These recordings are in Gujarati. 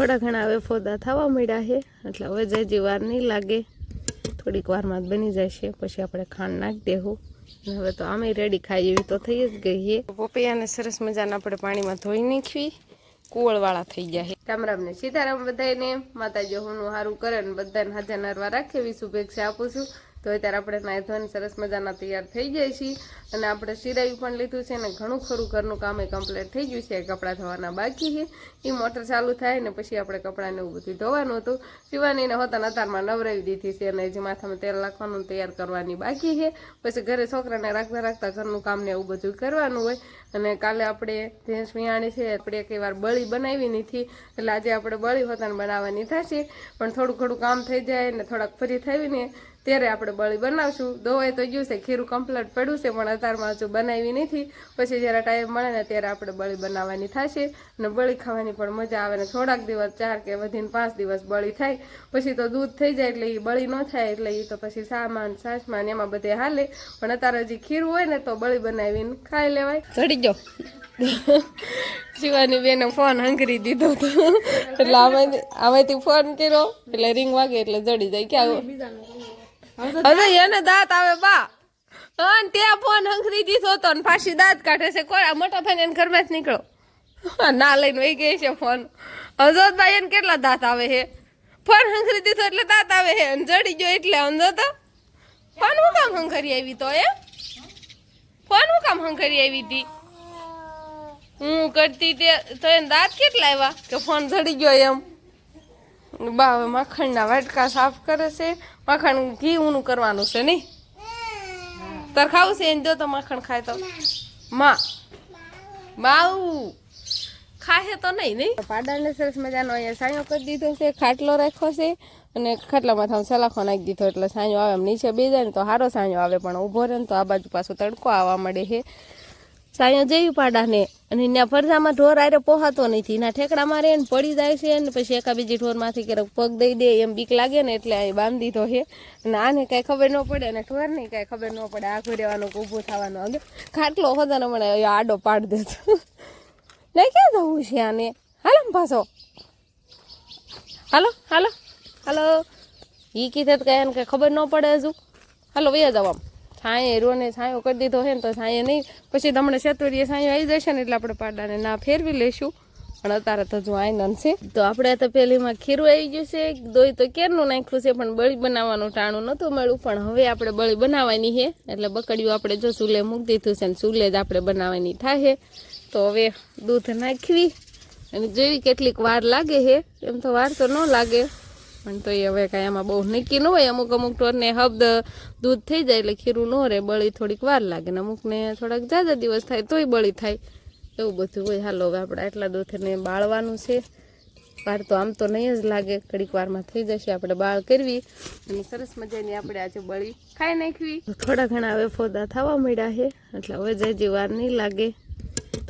થોડા ઘણા હવે ફોદા થવા મળ્યા છે. એટલે હવે જજી વાર નહીં લાગે થોડીક વારમાં જ બની જશે. પછી આપણે ખાંડ નાખી દેવું. અને હવે તો આમે રેડી ખાઈ એવી તો થઈ જ ગઈ છે. પોપૈયાને સરસ મજાના આપણે પાણીમાં ધોઈ નાખવી. કુવળવાળા થઈ ગયા છે. રામ રામ ને સીતારામ બધાને માતાજી હું સારું કરે ને બધાને હાજર નરવા રાખે એવી શુભેચ્છા આપું છું. તો અત્યારે આપણે નાહી ધોઈને સરસ મજાના તૈયાર થઈ જાય છીએ. અને આપણે સિરાયું પણ લીધું છે અને ઘણું ખરું ઘરનું કામ એ કમ્પ્લીટ થઈ ગયું છે. કપડાં ધોવાના બાકી છે. એ મોટર ચાલુ થાય ને પછી આપણે કપડાને એવું બધું ધોવાનું હતું. શિવાનીને હોતા અતારમાં નવરાવી દીધી છે અને જે માથામાં તેલ નાખવાનું તૈયાર કરવાની બાકી છે. પછી ઘરે છોકરાને રાખતા રાખતા ઘરનું કામ ને એવું બધું કરવાનું હોય. અને કાલે આપણે ભેંસ વિયાણી છે. આપણે એક વાર બળી બનાવી નથી એટલે આજે આપણે બળી હોતાને બનાવવાની થશે. પણ થોડું ઘણું કામ થઈ જાય ને થોડાક ફરી થઈ ને ત્યારે આપણે બળી બનાવશું. દોવાઈ તો ગયું છે ખીરું કમ્પ્લીટ પડ્યું છે પણ અત્યારમાં હજુ બનાવી નથી. પછી જ્યારે ટાઈમ મળે ને ત્યારે આપણે બળી બનાવવાની થશે. અને બળી ખાવાની પણ મજા આવે ને થોડાક દિવસ ચાર કે વધીને પાંચ દિવસ બળી થાય. પછી તો દૂધ થઈ જાય એટલે એ બળી ન થાય એટલે એ તો પછી સામાન સાસમાન એમાં બધે હાલે. પણ અત્યારે હજી ખીરું હોય ને તો બળી બનાવીને ખાઈ લેવાય. ચડી જાઓ શિવાની બેને ફોન હંકરી દીધો હતો એટલે આમાંથી આમાંથી ફોન કર્યો એટલે રિંગ વાગે એટલે જડી જાય. ક્યાં હવે એને દાંત આવે બા. અન ત્યાં ફોન હંખરી દીધો હતો ને પાછી દાંત કાઢે છે. કોઈ મોટા ભાઈ એને ઘરમાં જ નીકળો. હા, ના લઈને વહી ગઈ છે ફોન. ભાઈ એને કેટલા દાંત આવે છે ફોન હંખરી દીધો એટલે દાંત આવે છે અને જડી ગયો એટલે અંધો તો. ફોન હું કામ હંખરી આવી તો એ ફોન હું કામ હંખરી આવી હતી હું કરતી તે તો એને દાંત કેટલા આવ્યા? કે ફોન જડી ગયો એમ. બા હવે માખણના વાટકા સાફ કરે છે. માખણ ઘી ઊનું કરવાનું છે નહીં? તાર ખાવું છે એને દો તો માખણ ખાય તો. માં. બાઉ. ખાશે તો નહીં નહીં? પાડાને સરસ મજાનો અહીંયા સાયો કરી દીધો છે, ખાટલો રાખ્યો છે અને ખાટલામાં હું સલાખો નાખી દીધો, એટલે સાંયો આવે નીચે બે જાય ને તો સારો સાંયો આવે, પણ ઊભો રહે તો આ બાજુ પાછો તડકો આવવા મળે છે. સાયો જઈ પાડાને અને એના ફરજામાં ઢોર આરે પોહાતો નથી એના ઠેકડામાં રહે ને પડી જાય છે ને પછી એકા બીજી ઢોરમાંથી ક્યારેક પગ દઈ દે એમ બીક લાગે ને એટલે અહીં બાંધી દીધો છે. અને આને કાંઈ ખબર ન પડે અને ઢોરને કાંઈ ખબર ન પડે. આખું રહેવાનું ઊભું થવાનું હવે ખાટલો ને મને આડો પાડ દેતો. નહીં ક્યાં જવું છે આને? હાલો ને પાછો. હાલો હાલો. હાલો. એ કીધે તો કાંઈ એને કાંઈ ખબર ન પડે હજુ. હાલો, વૈયા જાવ છાંયે રોને છાંયો કરી દીધો છે ને તો છાંયે નહીં. પછી તમને શેતુરીએ છાંયો આવી જશે ને એટલે આપણે પાડાને ના ફેરવી લઈશું. પણ અત્યારે તો જો આનંદ છે. તો આપણે તો પહેલીમાં ખીરું આવી ગયું છે. દોઈ તો કેરનું નાખ્યું છે, પણ બળી બનાવવાનું ટાણું નહોતું મળ્યું. પણ હવે આપણે બળી બનાવવાની છે. એટલે બકડીયું આપણે જો ચૂલે મૂકી દીધું છે ને ચૂલે જ આપણે બનાવવાની થાય તો હવે દૂધ નાખવી. અને જેવી કેટલીક વાર લાગે છે, એમ તો વાર તો ન લાગે. પણ તો એ હવે કાંઈ એમાં બહુ નક્કી ન હોય. અમુક અમુક ઢોરને હબ્દ દૂધ થઈ જાય એટલે ખીરું ન રહે, બળી થોડીક વાર લાગે. ને અમુકને થોડાક જાજા દિવસ થાય તોય બળી થાય. એવું બધું હોય. હાલો, હવે આપણે આટલા દૂધને બાળવાનું છે. વાર તો આમ તો નહીં જ લાગે. ઘડીક વારમાં થઈ જશે. આપણે બાળ કરવી. અને સરસ મજાની આપણે આજે બળી ખાઈ નાખવી. થોડા ઘણા હવે ફોદા થવા મળ્યા છે. એટલે હવે જાજી વાર નહીં લાગે.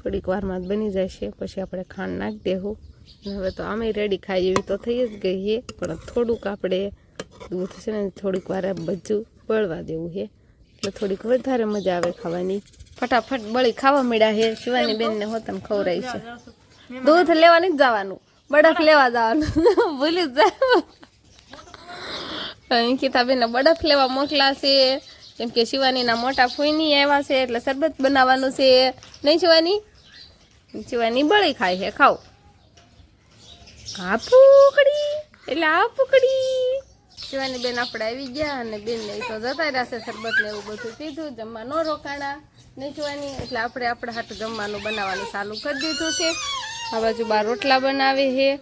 થોડીક વારમાં જ બની જશે. પછી આપણે ખાંડ નાખી દેવું હવે તો આમે રેડી ખાઈ એવી તો થઈ જ ગઈ છે, પણ થોડુંક આપણે દૂધ છે ને થોડીક વાર બધું બળવા દેવું છે. એટલે થોડીક વધારે મજા આવે ખાવાની. ફટાફટ બળી ખાવા મળ્યા છે, શિવાની બેનને હોતન ખવડાવી છે. દૂધ લેવા નથી જવાનું બળફ લેવા જવાનું. ભૂલી જ જાય બેન બરફ લેવા મોકલાશે કેમ કે શિવાનીના મોટા ફૂઈની આવ્યા છે, એટલે શરબત બનાવવાનું છે. નહીં શિવાની? શિવાની બળી ખાય છે, ખાઓ. આ પૂકડી એટલે આ શિવાની બેન આપણે આવી ગયા અને બેન ને તો જતા રહ્યા છે શરબત ને એવું બધું પીધું, જમવા ન રોકાણા, નહીં જોવાની એટલે આપણે આપણે હાટું જમવાનું બનાવવાનું ચાલુ કરી દીધું છે. આ બાજુ બાર રોટલા બનાવે છે.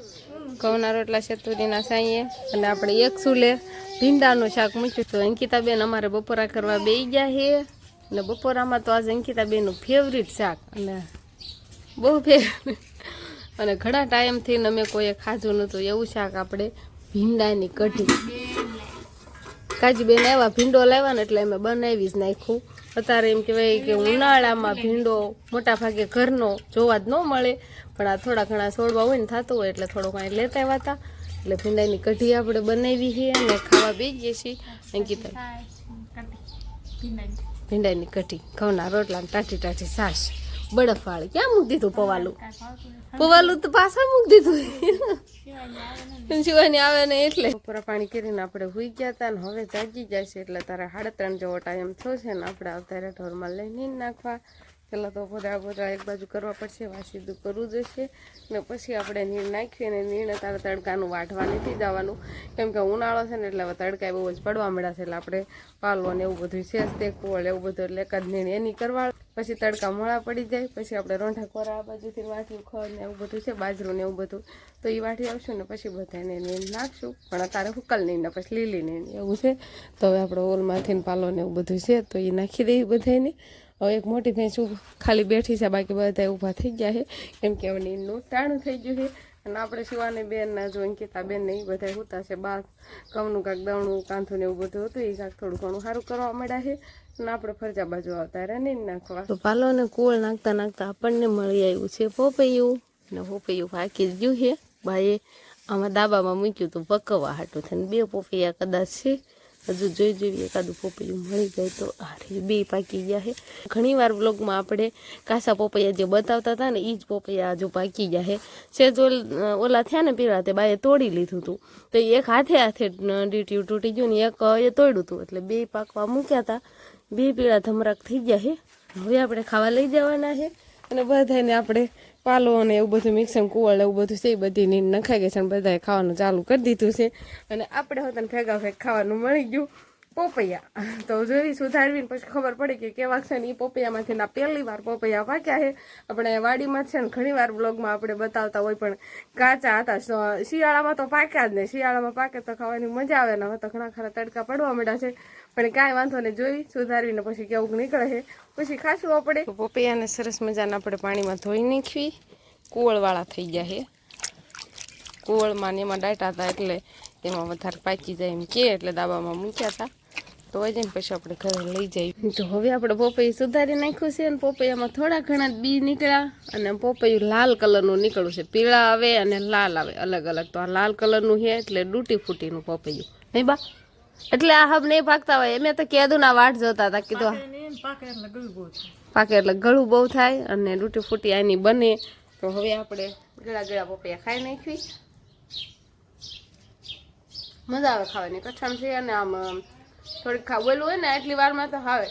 ઘઉંના રોટલા શેતુરીના સાંઈએ. અને આપણે એક સુલે ભીંડાનું શાક મૂક્યું તો અંકિતાબેન અમારે બપોરા કરવા બે ગયા છે. અને બપોરામાં તો આજે અંકિતાબેનનું ફેવરિટ શાક. અને બહુ ફેવરિટ અને ઘણા ટાઈમથી અમે કોઈએ ખાધું નહોતું. એવું શાક આપણે ભીંડાની કઢી. કાજીબેન આવ્યા ભીંડો લાવ્યા ને એટલે અમે બનાવી જ નાખ્યું. અત્યારે એમ કહેવાય કે ઉનાળામાં ભીંડો મોટા ભાગે ઘરનો જોવા જ ન મળે પણ આ થોડા ઘણા છોડવા હોય ને થતું હોય એટલે થોડો કાંઈ લેતા આવ્યા હતા એટલે ભીંડાની કઢી આપણે બનાવી છીએ અને ખાવા બેસીએ છીએ. અંકિતા. ભીંડાની. કઢી. ઘઉંના રોટલા ટાટી ટાટી સાસ. બરફ વાળી ક્યાં મૂકી દીધું પવાલું? પવાલું તો પાછા મૂકી દીધું. શિવાની આવે ને એટલે. બપોરા પાણી કરીને આપણે હુઈ ગયા હતા ને હવે જાગી જાય છે એટલે તારે સાડા ત્રણ જેવો ટાઈમ થયો છે ને આપણે અત્યારે ઢોરમાં લઈને નાખવા. પહેલાં તો બધા બધા એક બાજુ કરવા પડશે વાસીદું કરવું જશે. ને પછી આપણે નીર નાખીએ ને નીરને તારે તડકાનું વાટવા નથી જવાનું. કેમ કે ઉનાળો છે ને એટલે હવે તડકા બહુ જ પડવા મળ્યા છે, એટલે આપણે પાલો ને એવું બધું છે તે કોળ એવું બધું, એટલે એક જ નીણ એની કરવા પછી તડકા મોળા પડી જાય, પછી આપણે રોંઢા કોરા બાજુથી વાટ્યું ખડ ને એવું બધું છે, બાજરું ને એવું બધું. તો એ વાટી આવશું ને પછી બધાને નીર નાખશું. પણ અત્યારે હુકલ નહીં ને પછી લીલી નહીં એવું છે. તો હવે આપણે ઓલમાંથી પાલો ને એવું બધું છે, તો એ નાખી દઈએ બધાને હવે એક મોટી ભેંસ ખાલી બેઠી છે, બાકી બધા ઊભા થઈ ગયા છે. કેમ કે હવે એનું ટાણું થઈ ગયું છે. અને આપણે શિવાની બેન ના જો અંકિતા બેન ને એ બધા હોતા છે બા કમનું કાંક દવણું કાંથું ને એવું બધું હતું એ કાંક થોડું ઘણું સારું કરવા માંડ્યા છે. અને આપણે ફરજા બાજુ આવતા રહે નહીં નાખવા તો પાલો ને કુળ નાખતા નાખતા આપણને મળી આવ્યું છે પોપૈયું. ને પોપૈયું પાકી જ ગયું છે. ભાઈએ આમાં દાબામાં મૂક્યું હતું પકવવા હાટું થઈને બે પોપૈયા કદાચ છે. હજુ જોઈ જોઈએ એકાદું પોપૈયું મળી જાય તો આરે બે પાકી ગયા છે. ઘણીવાર બ્લોગમાં આપણે કાસા પોપૈયા જે બતાવતા હતા ને એ જ પોપૈયા હજુ પાકી ગયા છે. સેજ ઓલ થયા ને પીળા તે બાએ તોડી લીધું હતું તો એક હાથે હાથે ડીટ્યું તૂટી ગયું ને એક એ તોડ્યું હતું એટલે બે પાકવા મૂક્યા હતા બે પીળા ધમરાક થઈ ગયા છે. હવે આપણે ખાવા લઈ જવાના છે અને બધાને આપણે પાલો અને એવું બધું મિક્સર કુવળ એવું બધું છે, એ બધી નીંદ નખાઈ ગઈ છે અને બધાએ ખાવાનું ચાલુ કરી દીધું છે. અને આપણે હોતા ભેગા ભેગ ખાવાનું મળી ગયું પોપૈયા. તો જોઈ સુધારવીને પછી ખબર પડી કે કેવા છે ને એ પોપૈયામાંથી ના પહેલી વાર પોપૈયા પાક્યા છે. આપણે વાડીમાં છે ને ઘણી વાર બ્લોગમાં આપણે બતાવતા હોય પણ કાચા હતા. શિયાળામાં તો પાક્યા જ નહીં. શિયાળામાં પાકે તો ખાવાની મજા આવે ને હવે તો ઘણા ખરા તડકા પડવા માંડ્યા છે. પણ કાંઈ વાંધો નહીં જોઈ સુધારવીને પછી કેવું નીકળે છે. પછી ખાસું આપણે. પોપૈયાને સરસ મજાને આપણે પાણીમાં ધોઈ નાખવી કુવળવાળા થઈ ગયા છે. કુવળમાં ને એમાં ડાટા હતા એટલે એમાં વધારે પાકી જાય એમ કે એટલે દાબામાં મૂક્યા હતા. તો વજન પછી આપણે ઘરે લઈ જઈએ. તો હવે આપણે પોપૈયું સુધારી નાખ્યું છે અને પોપૈયામાં થોડા ઘણા બી નીકળ્યા અને પોપૈયું લાલ કલરનું નીકળ્યું છે. પીળા આવે અને લાલ આવે અલગ અલગ તો આ લાલ કલરનું છે એટલે ડૂટી ફૂટીનું પોપૈયું. નહીં બા? એટલે આ હબ નહીં પાકતા હોય. મેં તો કેદું ના વાટ જોતા હતા કીધું પાકે એટલે ગળું બહુ થાય. અને લૂટી ફૂટી આની બને. તો હવે આપણે ગળા ગળા પપૈયા ખાઈ નાખવી. મજા આવે ખાવાની. કઠણ છે અને આમ થોડીક ખાવેલું હોય ને આટલી વારમાં તો હાવે.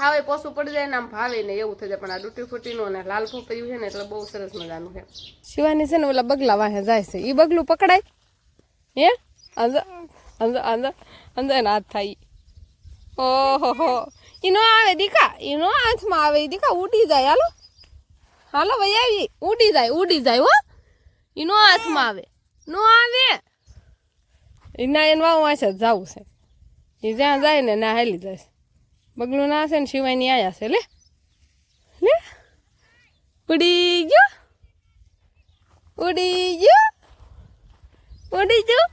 હાવે પોસું પડી જાય ને આમ ભાવે ને એવું થઈ જાય. પણ આ ડૂટી ફૂટીનું અને લાલ પપૈયું છે ને એટલે બહુ સરસ મજાનું છે. શિવાની છે ને ઓલા બગલા વાહે જાય છે. એ બગલું પકડાય? હે? અંદર અંદર અંદર હાથ થાય ઓહો હો ઈ નો આવે દીકા ઈ નો હાથમાં આવે દીકા ઉડી જાય હાલો હાલો ભાઈ આવી ઉડી જાય ઉડી જાય હો ઈ નો હાથમાં આવે નો આવે એના એને વાંચે જવું છે એ જ્યાં જાય ને ના હાલી જાય બગલું ના છે ને શિવાયની આયા છે લે લે ઉડી ગયો ઉડી ગયો ઉડી ગયો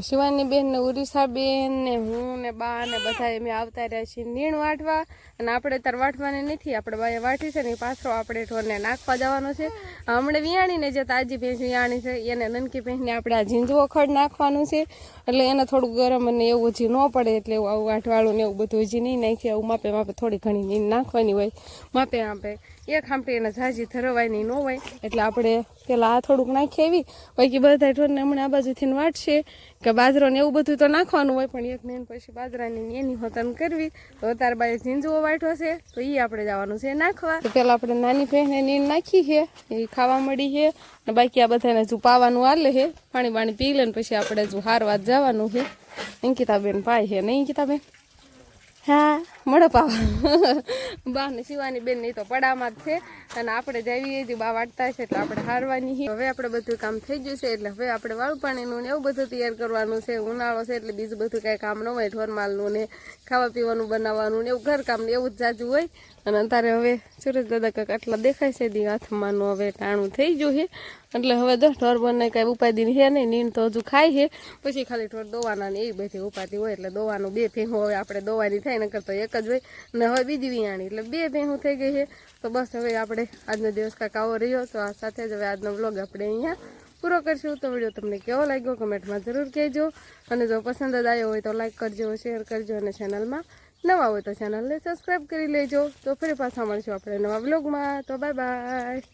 શિવાની બેન ને ઉરીસા બેન ને હું ને બા ને બધા એમ આવતા રહ્યા છીએ નીણ વાટવા. અને આપણે તાર વાટવાની નથી, આપણે બાએ વાટી છે ને પાછળ પાછો આપણે ઢોરને નાખવા જવાનો છે. હમણાં વિયાણીને જે તાજી ભેંસ વિયાણી છે, એને નનકી ભેંસને આપણે આ ઝીંઝવો ખડ નાખવાનું છે. એટલે એને થોડું ગરમ અને એવું હજી ન પડે એટલે એવું આવું વાટવાળું ને એવું બધું હજી નહીં નાખીએ. આવું માપે માપે થોડી ઘણી નાખવાની હોય. માપે માપે એક ખામટી એને ઝાઝી ધરવાની ન હોય, એટલે આપણે પેલા આ થોડુંક નાખી આવી. બાકી બધા ઢોરને હમણાં આ બાજુથી વાટશે, કે બાજરો ને એવું બધું તો નાખવાનું હોય, પણ એક નીણ પછી બાજરાની એની હોતન કરવી. તો તાર બાજુ ઝીંઝવો વાટ્યો છે, તો એ આપણે જવાનું છે નાખવા. પેલા આપણે નાની બહેને નીણ નાખી છે, એ ખાવા મળી છે અને બાકી આ બધાને જો પાવાનું હાલે છે. પાણી પાણી પી લે ને પછી આપણે જો હારવા જવાનું છે. અંકિતાબેન પાય છે નહીં અંકિતાબેન? હા. મળો બા ને શિવાની બેનની તો પડામાં જ છે. અને આપણે જઈએ જ બા વાટતા છે, એટલે આપણે હારવાની હવે આપણે બધું કામ થઈ ગયું છે, એટલે હવે આપણે વાળું પાણીનું ને એવું બધું તૈયાર કરવાનું છે. ઉનાળો છે, એટલે બીજું બધું કાંઈ કામ ન હોય. ઠોરમાલનું ને ખાવા પીવાનું બનાવવાનું ને એવું ઘર કામ ને એવું જ જાજુ હોય. અને અત્યારે હવે સુરેશ દાદા કાંઈક આટલા દેખાય છે, દી હાથમાંનું હવે ટાણું થઈ ગયું છે. એટલે હવે દસ ઢોર બને કાંઈ ઉપાધિ છે નહીં? નીણ તો હજુ ખાય છે. પછી ખાલી ઢોર દોવાના ને એ બધી ઉપાધિ હોય, એટલે દોવાનું બે ફેંગો હવે આપણે દોવાની થાય, નકર તો એક જ હોય. અને હવે બીજી વિયાણી એટલે બે ભેહું થઈ ગઈ છે. તો બસ હવે આપણે આજનો દિવસ કાંઈક આવો રહ્યો. તો આ સાથે જ હવે આજનો વ્લોગ આપણે અહીંયા પૂરો કરશું. તો વીડિયો તમને કેવો લાગ્યો કમેન્ટમાં જરૂર કહેજો. અને જો પસંદ જ આવ્યો હોય તો લાઈક કરજો શેર કરજો અને ચેનલમાં નવા હોય તો ચેનલને સબસ્ક્રાઈબ કરી લેજો. તો ફરી પાછા મળશું આપણે નવા બ્લોગમાં તો બાય બાય